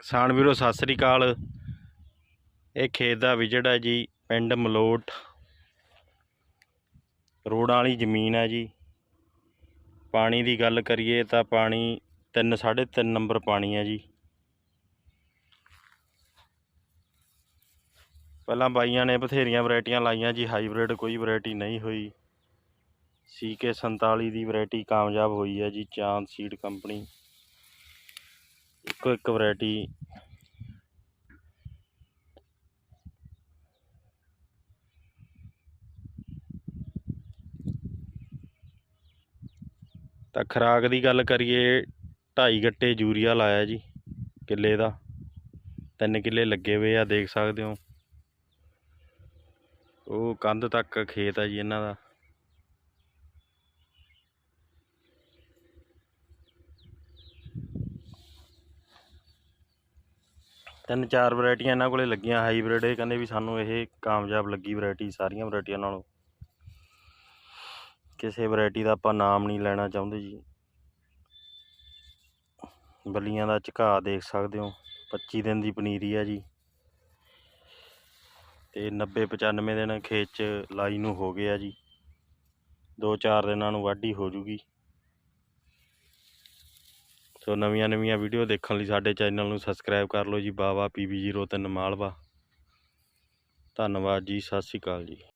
ਕਿਸਾਨ ਵੀਰੋ, ਸਤਿ ਸ੍ਰੀ ਅਕਾਲ। ਇਹ ਖੇਤ ਦਾ ਵਿਜਟ ਹੈ ਜੀ, ਪਿੰਡ ਮਲੋਟ। ਰੋੜਾਂ ਵਾਲੀ ਜ਼ਮੀਨ ਹੈ ਜੀ। ਪਾਣੀ ਦੀ ਗੱਲ ਕਰੀਏ ਤਾਂ ਪਾਣੀ 3 3.5 ਨੰਬਰ ਪਾਣੀ ਹੈ ਜੀ। ਪਹਿਲਾਂ ਬਾਈਆਂ ਨੇ ਬਥੇਰੀਆਂ ਵੈਰਾਈਟੀਆਂ ਲਾਈਆਂ ਜੀ, ਹਾਈਬ੍ਰਿਡ ਕੋਈ ਵੈਰਾਈਟੀ ਨਹੀਂ ਹੋਈ। ਸੀਕੇ 47 ਦੀ ਵੈਰਾਈਟੀ ਕਾਮਯਾਬ ਹੋਈ ਹੈ ਜੀ, ਚਾਂਦ ਸੀਡ ਕੰਪਨੀ। ਇੱਕੋ ਇੱਕ ਵੈਰਾਈਟੀ ਤਾਂ ਖਰਾਕ ਦੀ ਗੱਲ ਕਰੀਏ, ਢਾਈ ਗੱਟੇ ਯੂਰੀਆ ਲਾਇਆ ਜੀ, ਕਿੱਲੇ ਦਾ। ਤਿੰਨ ਕਿੱਲੇ ਲੱਗੇ ਹੋਏ ਆ, ਦੇਖ ਸਕਦੇ ਹੋ। ਉਹ ਕੰਧ ਤੱਕ ਖੇਤ ਆ ਜੀ ਇਹਨਾਂ ਦਾ। ਤਿੰਨ ਚਾਰ ਵੈਰਾਈਟੀਆਂ ਇਹਨਾਂ ਕੋਲੇ ਲੱਗੀਆਂ ਹਾਈਬ੍ਰਿਡ, ਇਹ ਕਹਿੰਦੇ ਵੀ ਸਾਨੂੰ ਇਹ ਕਾਮਯਾਬ ਲੱਗੀ ਵੈਰਾਈਟੀ ਸਾਰੀਆਂ ਵੈਰਾਈਟੀਆਂ ਨਾਲੋਂ। ਕਿਸੇ ਵੈਰਾਈਟੀ ਦਾ ਆਪਾਂ ਨਾਮ ਨਹੀਂ ਲੈਣਾ ਚਾਹੁੰਦੇ ਜੀ। ਬੱਲੀਆਂ ਦਾ ਝੁਕਾਅ ਦੇਖ ਸਕਦੇ ਹੋ 25 ਦਿਨ ਦੀ ਪਨੀਰੀ ਆ ਜੀ। ਤੇ 90 95 ਦਿਨ ਖੇਤ 'ਚ ਲਾਈ ਨੂੰ ਹੋ ਗਿਆ ਜੀ। ਦੋ ਚਾਰ ਦਿਨਾਂ ਨੂੰ ਵਾਢੀ ਹੋ ਜੂਗੀ। ਸੋ ਨਵੀਆਂ ਨਵੀਆਂ ਵੀਡੀਓ ਦੇਖਣ ਲਈ ਸਾਡੇ ਚੈਨਲ ਨੂੰ ਸਬਸਕ੍ਰਾਈਬ ਕਰ ਲਓ ਜੀ। ਬਾਵਾ ਪੀਬੀ 03 ਮਾਲਵਾ। ਧੰਨਵਾਦ ਜੀ, ਸਤਿ ਸ਼੍ਰੀ ਅਕਾਲ ਜੀ।